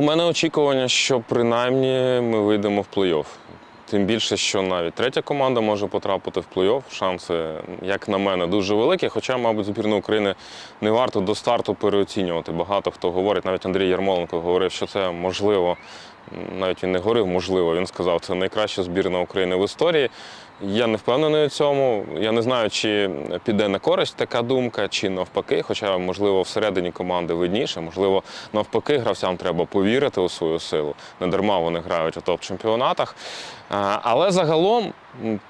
в мене очікування, що принаймні ми вийдемо в плей-офф. Тим більше, що навіть третя команда може потрапити в плей-офф. Шанси, як на мене, дуже великі. Хоча, мабуть, збірну України не варто до старту переоцінювати. Багато хто говорить, навіть Андрій Ярмоленко говорив, що це можливо. Навіть він не говорив, можливо. Він сказав, це найкраща збірна України в історії. Я не впевнений у цьому. Я не знаю, чи піде на користь така думка, чи навпаки. Хоча, можливо, всередині команди видніше, можливо, навпаки, гравцям треба повірити у свою силу. Не дарма вони грають у топ-чемпіонатах. Але загалом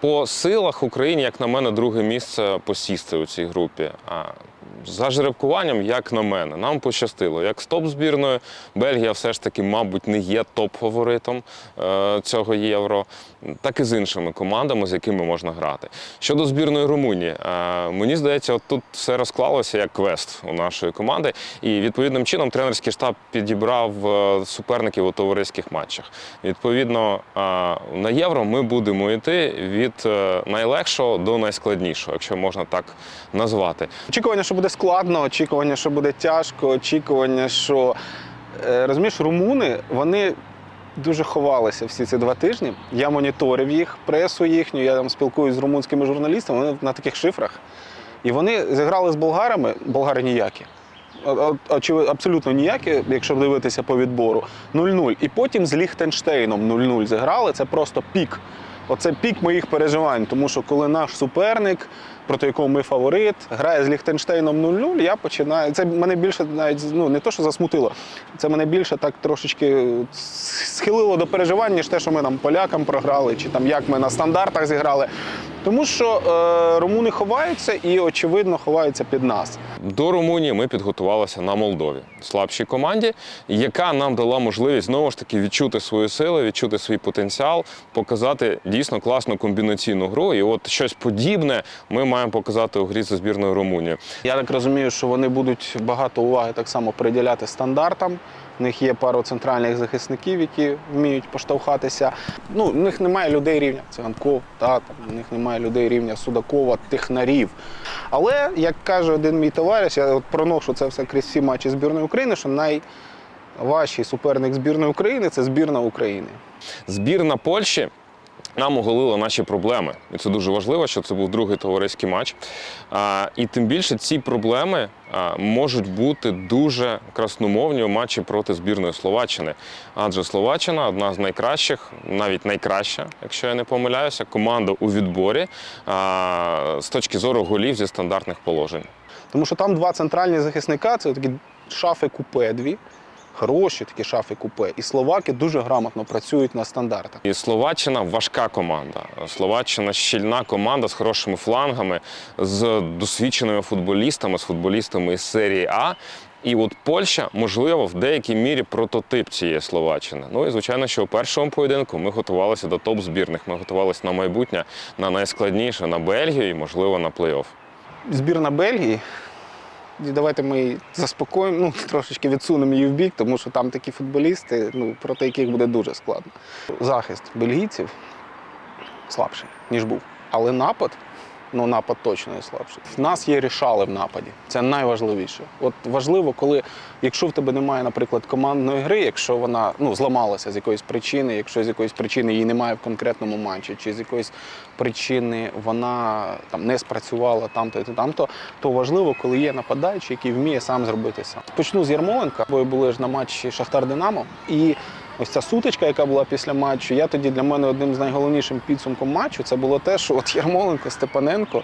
по силах Україні, як на мене, друге місце посісти у цій групі. За жеребкуванням, як на мене, нам пощастило. Як з топ-збірною, Бельгія все ж таки, мабуть, не є топ-фаворитом е, цього євро, так і з іншими командами, з якими можна грати. Щодо збірної Румунії, е, мені здається, от тут все розклалося як квест у нашої команди, і відповідним чином тренерський штаб підібрав е, суперників у товариських матчах. Відповідно, на євро ми будемо йти від найлегшого до найскладнішого, якщо можна так назвати. Очікування, що буде складно, очікування, що буде тяжко, очікування, що е, розумієш, румуни вони дуже ховалися всі ці два тижні. Я моніторив їх, пресу їхню, я там спілкуюся з румунськими журналістами, вони на таких шифрах. І вони зіграли з болгарами, болгари ніякі. Абсолютно ніякі, якщо дивитися по відбору. 0-0. І потім з Ліхтенштейном 0-0 зіграли. Це просто пік. Оце пік моїх переживань, тому що коли наш суперник, проти якого ми фаворит, грає з Ліхтенштейном 0-0, я починаю. Це мене більше навіть ну не то, що засмутило, це мене більше так трошечки схилило до переживань, ніж те, що ми там полякам програли, чи там як ми на стандартах зіграли. Тому що е, румуни ховаються і, очевидно, ховаються під нас. До Румунії ми підготувалися на Молдові, слабшій команді, яка нам дала можливість знову ж таки відчути свої сили, відчути свій потенціал, показати дійсно класну комбінаційну гру. І от щось подібне ми маємо показати у грі за збірною Румунії. Я так розумію, що вони будуть багато уваги так само приділяти стандартам. У них є пару центральних захисників, які вміють поштовхатися. Ну, у них немає людей рівня Циганков, та, там, у них немає людей рівня Судакова, технарів. Але, як каже один мій товариш, я от проношу це все крізь всі матчі збірної України, що найважчий суперник збірної України це збірна України. Збірна Польщі нам оголила наші проблеми. І це дуже важливо, що це був другий товариський матч. А, і тим більше ці проблеми а, можуть бути дуже красномовні у матчі проти збірної Словаччини. Адже Словаччина одна з найкращих, навіть найкраща, якщо я не помиляюся, команда у відборі а, з точки зору голів зі стандартних положень. Тому що там два центральні захисника це такі шафи купе дві. Хороші такі шафи купе. І словаки дуже грамотно працюють на стандартах. І Словаччина важка команда. Словаччина щільна команда з хорошими флангами, з досвідченими футболістами, з футболістами із серії А. І от Польща, можливо, в деякій мірі прототип цієї Словаччини. Ну і звичайно, що у першому поєдинку ми готувалися до топ-збірних. Ми готувалися на майбутнє, на найскладніше, на Бельгію і, можливо, на плей-офф. Збірна Бельгії. Давайте ми заспокоїмо, ну трошечки відсунемо її в бік, тому що там такі футболісти, ну, проти яких буде дуже складно. Захист бельгійців слабший, ніж був. Але напад, ну напад точно є слабший. В нас є рішали в нападі. Це найважливіше. От важливо, коли, якщо в тебе немає, наприклад, командної гри, якщо вона ну, зламалася з якоїсь причини, якщо з якоїсь причини її немає в конкретному матчі, чи з якоїсь причини вона там не спрацювала там-то і там-то, то важливо, коли є нападаючий, який вміє сам зробити сам. Почну з Ярмоленка, бо були ж на матчі Шахтар Динамо. І ось ця сутичка, яка була після матчу, я тоді для мене одним з найголовнішим підсумком матчу це було те, що от Ярмоленко, Степаненко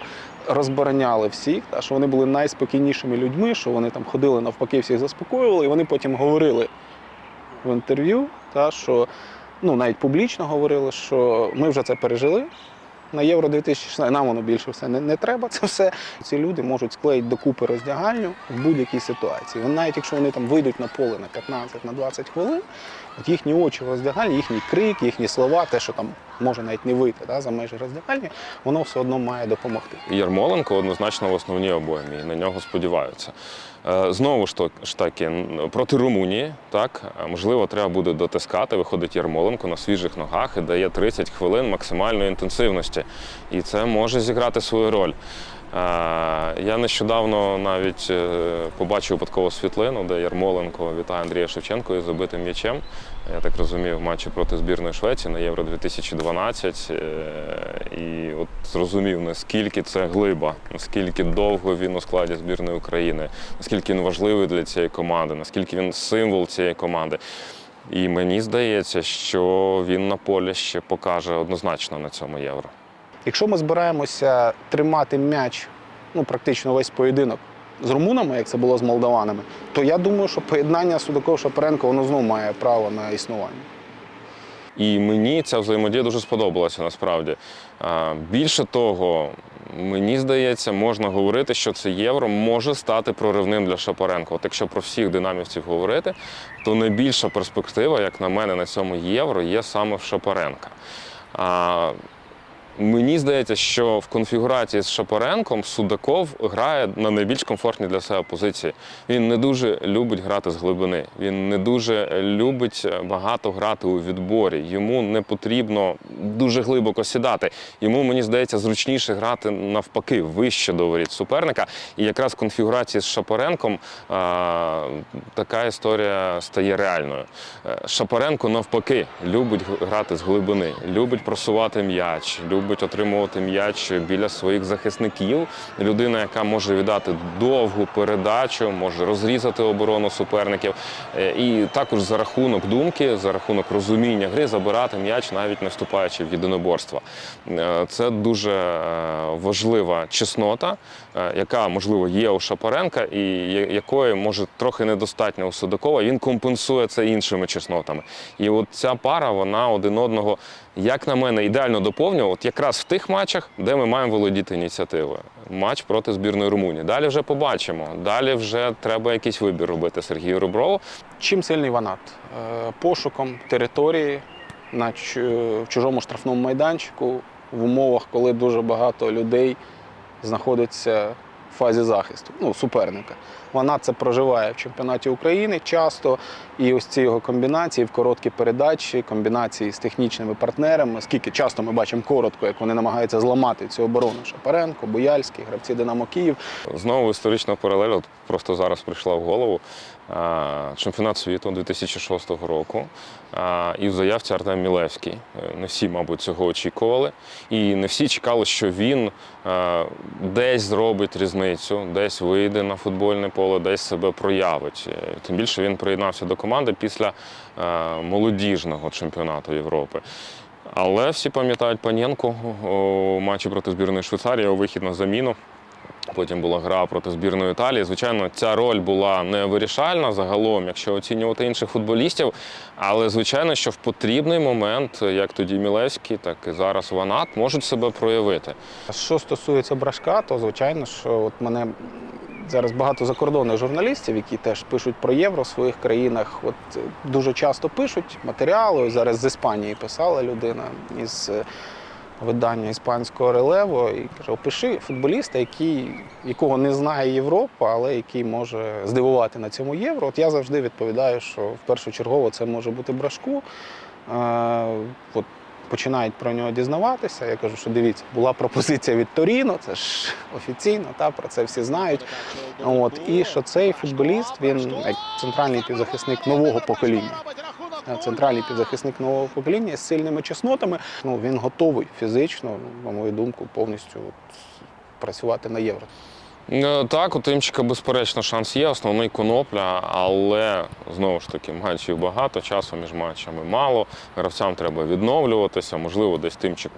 розбороняли всіх, та що вони були найспокійнішими людьми, що вони там ходили навпаки, всіх заспокоювали, і вони потім говорили в інтерв'ю, та що ну навіть публічно говорили, що ми вже це пережили. На Євро 2016 нам воно більше все не, не треба. Це все. Ці люди можуть склеїти докупи роздягальню в будь-якій ситуації. Вони, навіть якщо вони там вийдуть на поле на 15 на 20 хвилин, от їхні очі в роздягальні, їхній крик, їхні слова, те, що там може навіть не вийти да, за межі роздягальні, воно все одно має допомогти. Ярмоленко однозначно в основній обоймі, і на нього сподіваються. Е, Знову ж таки, проти Румунії, так, е, можливо, треба буде дотискати. Виходить Ярмоленко на свіжих ногах і дає 30 хвилин максимальної інтенсивності. І це може зіграти свою роль. Я нещодавно навіть е, побачив випадкову світлину, де Ярмоленко вітає Андрія Шевченко із забитим м'ячем. Я так розумію, в матчі проти збірної Швеції на Євро 2012. Е, І от зрозумів, наскільки це глиба, наскільки довго він у складі збірної України, наскільки він важливий для цієї команди, наскільки він символ цієї команди. І мені здається, що він на полі ще покаже однозначно на цьому євро. Якщо ми збираємося тримати м'яч, ну практично весь поєдинок з румунами, як це було з молдаванами, то я думаю, що поєднання Судаков Шапаренко воно знову має право на існування. І мені ця взаємодія дуже сподобалася насправді. Більше того, мені здається, можна говорити, що це євро може стати проривним для Шапаренко. От якщо про всіх динамівців говорити, то найбільша перспектива, як на мене, на цьому євро є саме в Шапаренка. Мені здається, що в конфігурації з Шапаренком Судаков грає на найбільш комфортній для себе позиції. Він не дуже любить грати з глибини. Він не дуже любить багато грати у відборі. Йому не потрібно дуже глибоко сідати. Йому, мені здається, зручніше грати навпаки, вище до воріт суперника. І якраз в конфігурації з Шапаренком а, така історія стає реальною. Е, Шапаренко навпаки любить грати з глибини, любить просувати м'яч, любить отримувати м'яч біля своїх захисників. Людина, яка може віддати довгу передачу, може розрізати оборону суперників. Е, І також за рахунок думки, за рахунок розуміння гри забирати м'яч, навіть не вступаючи в єдиноборство. Е, Це дуже е, важлива чеснота, яка можливо є у Шапаренка, і якої може трохи недостатньо у Судакова. Він компенсує це іншими чеснотами. І от ця пара, вона один одного, як на мене, ідеально доповнює. От якраз в тих матчах, де ми маємо володіти ініціативою. Матч проти збірної Румунії. Далі вже побачимо. Далі вже треба якийсь вибір робити Сергію Реброву. Чим сильний Ванат? Е, Пошуком території на в чужому штрафному майданчику в умовах, коли дуже багато людей знаходиться в фазі захисту, ну, суперника. Ванат це проживає в чемпіонаті України часто. І ось ці його комбінації в короткі передачі, комбінації з технічними партнерами. Скільки часто ми бачимо коротко, як вони намагаються зламати цю оборону Шапаренко, Буяльський, гравці Динамо Київ. Знову історична паралель, от просто зараз прийшла в голову. Чемпіонат світу 2006 року. І в заявці Артем Мілевський. Е, Не всі, мабуть, цього очікували. І не всі чекали, що він е, десь зробить різницю, десь вийде на футбольне поле, десь себе проявить. Е, Тим більше він приєднався до команди після е, молодіжного чемпіонату Європи. Але всі пам'ятають Панєнко у матчі проти збірної Швейцарії, у вихід на заміну. Потім була гра проти збірної Італії. Звичайно, ця роль була не вирішальна загалом, якщо оцінювати інших футболістів. Але звичайно, що в потрібний момент, як тоді Мілевський, так і зараз Ванат, можуть себе проявити. Що стосується брашка, то звичайно, що от мене зараз багато закордонних журналістів, які теж пишуть про євро в своїх країнах. От е, дуже часто пишуть матеріали. Зараз з Іспанії писала людина із е, видання іспанського релево і каже: опиши футболіста, який, якого не знає Європа, але який може здивувати на цьому євро. От я завжди відповідаю, що в першу першочергово це може бути брашку. Е, от починають про нього дізнаватися. Я кажу, що дивіться, була пропозиція від Торіно, це ж офіційно, та про це всі знають. От і що цей футболіст він як центральний півзахисник нового покоління. Е, Центральний півзахисник нового покоління з сильними чеснотами. Ну він готовий фізично, на мою думку, повністю працювати на євро. Е, Так, у Тимчика, безперечно, шанс є, основний конопля, але знову ж таки, матчів багато, часу між матчами мало. Гравцям треба відновлюватися. Можливо, десь Тимчик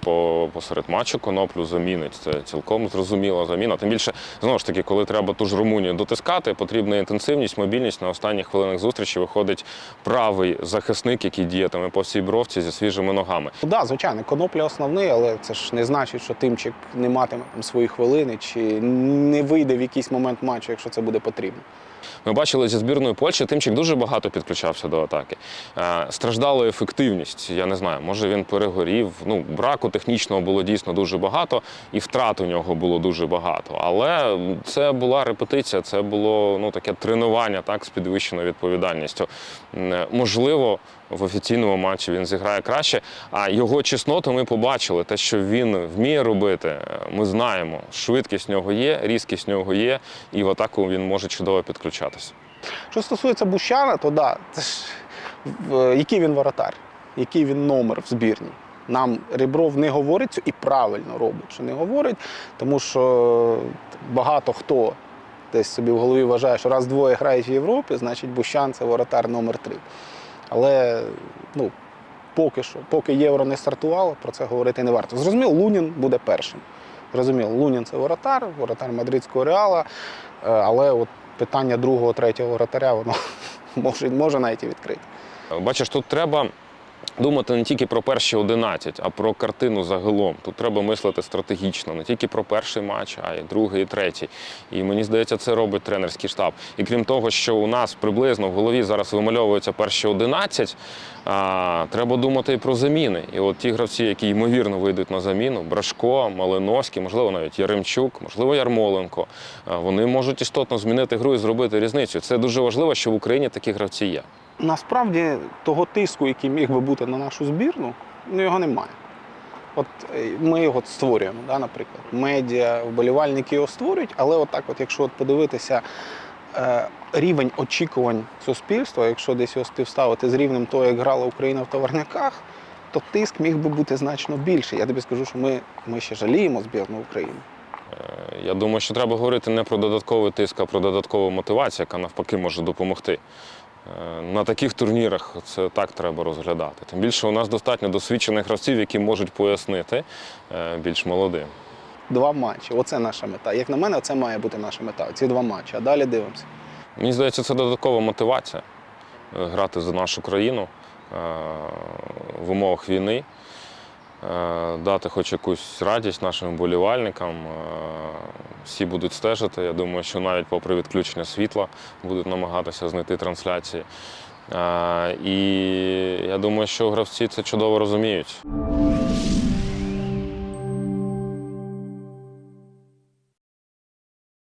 посеред матчу коноплю замінить. Це цілком зрозуміла заміна. Тим більше, знову ж таки, коли треба ту ж Румунію дотискати, потрібна інтенсивність, мобільність. На останніх хвилинах зустрічі виходить правий захисник, який діятиме по всій бровці зі свіжими ногами. Так, да, звичайно, конопля основний, але це ж не значить, що тимчик не матиме свої хвилини чи не вийде в якийсь момент матчу, якщо це буде потрібно. Ми бачили зі збірної Польщі, Тимчик дуже багато підключався до атаки. Е, Страждала ефективність. Я не знаю, може він перегорів. Ну, браку технічного було дійсно дуже багато, і втрат у нього було дуже багато. Але це була репетиція, це було ну таке тренування так з підвищеною відповідальністю. М, Можливо, в офіційному матчі він зіграє краще. А його чесноти ми побачили. Те, що він вміє робити, е, ми знаємо. Швидкість в нього є, різкість в нього є, і в атаку він може чудово підключатися. Що стосується Бущана, то да, це ж в- який він воротар, який він номер в збірні. Нам Ребров не говорить цю і правильно робить, що не говорить, тому що багато хто десь собі в голові вважає, що раз двоє грають в Європі, значить Бущан це воротар номер три. Але ну, поки що, поки євро не стартувало, про це говорити не варто. Зрозуміло, Лунін буде першим. Зрозуміло, Лунін це воротар, воротар мадридського реала, е, але от питання другого, третього воротаря, воно може, може навіть і відкрити. Бачиш, тут треба думати не тільки про перші 11, а про картину загалом. Тут треба мислити стратегічно, не тільки про перший матч, а й другий, і третій. І мені здається, це робить тренерський штаб. І крім того, що у нас приблизно в голові зараз вимальовуються перші 11, а, треба думати і про заміни. І от ті гравці, які ймовірно вийдуть на заміну, Брашко, Малиновський, можливо, навіть Яремчук, можливо, Ярмоленко, вони можуть істотно змінити гру і зробити різницю. Це дуже важливо, що в Україні такі гравці є. Насправді того тиску, який міг би бути на нашу збірну, ну його немає. От е, ми його створюємо, да, наприклад. Медіа, вболівальники його створюють, але отак, от, якщо от подивитися е, рівень очікувань суспільства, якщо десь його співставити з рівнем того, як грала Україна в товарняках, то тиск міг би бути значно більший. Я тобі скажу, що ми, ми ще жаліємо збірну України. Е, Я думаю, що треба говорити не про додатковий тиск, а про додаткову мотивацію, яка навпаки може допомогти. Е, На таких турнірах це так треба розглядати. Тим більше у нас достатньо досвідчених гравців, які можуть пояснити е, більш молодим. Два матчі. Оце наша мета. Як на мене, це має бути наша мета. Ці два матчі. А далі дивимося. Мені здається, це додаткова мотивація е, грати за нашу країну в умовах війни, дати хоч якусь радість нашим вболівальникам. Всі будуть стежити. Я думаю, що навіть попри відключення світла будуть намагатися знайти трансляції. І я думаю, що гравці це чудово розуміють.